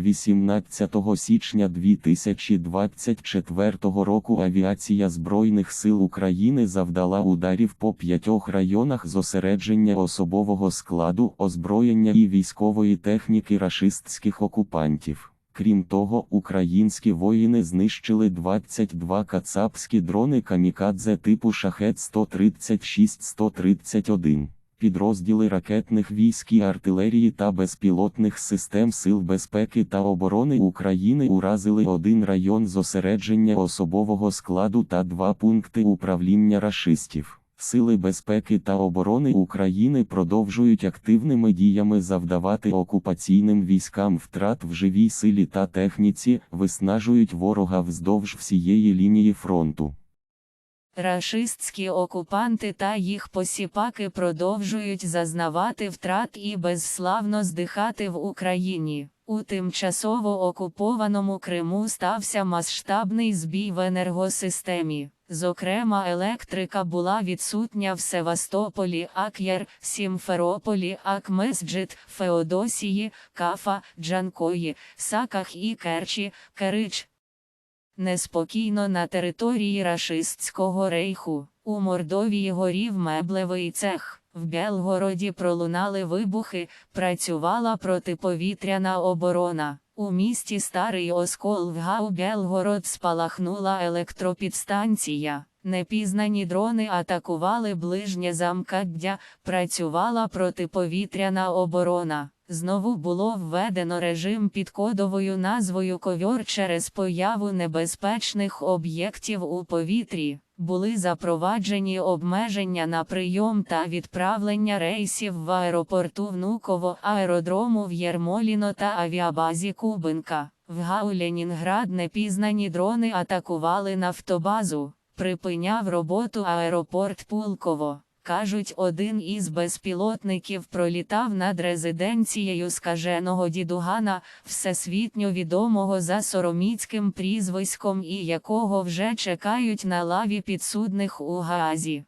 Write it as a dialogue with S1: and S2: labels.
S1: 18 січня 2024 року авіація Збройних сил України завдала ударів по п'ятьох районах зосередження особового складу, озброєння і військової техніки рашистських окупантів. Крім того, українські воїни знищили 22 кацапські дрони камікадзе типу шахет 136-131. Підрозділи ракетних військ і артилерії та безпілотних систем Сил безпеки та оборони України уразили один район зосередження особового складу та два пункти управління рашистів. Сили безпеки та оборони України продовжують активними діями завдавати окупаційним військам втрат в живій силі та техніці, виснажують ворога вздовж всієї лінії фронту.
S2: Рашистські окупанти та їх посіпаки продовжують зазнавати втрат і безславно здихати в Україні. У тимчасово окупованому Криму стався масштабний збій в енергосистемі. Зокрема, електрика була відсутня в Севастополі, Ак'єр, Сімферополі, Акмесджит, Феодосії, Кафа, Джанкої, Саках і Керчі, Керич. Неспокійно на території рашистського рейху. У Мордовії горів меблевий цех. В Белгороді пролунали вибухи, працювала протиповітряна оборона. У місті Старий Оскол в Гау Белгород спалахнула електропідстанція. Непізнані дрони атакували ближнє замкаддя, працювала протиповітряна оборона. Знову було введено режим під кодовою назвою Ковьор через появу небезпечних об'єктів у повітрі. Були запроваджені обмеження на прийом та відправлення рейсів в аеропорту Внуково, аеродрому в Єрмоліно та авіабазі Кубинка. В Гау Ленінград непізнані дрони атакували нафтобазу. Припиняв роботу аеропорт Пулково. Кажуть, один із безпілотників пролітав над резиденцією скаженого дідугана, всесвітньо відомого за сороміцьким прізвиськом і якого вже чекають на лаві підсудних у Гаазі.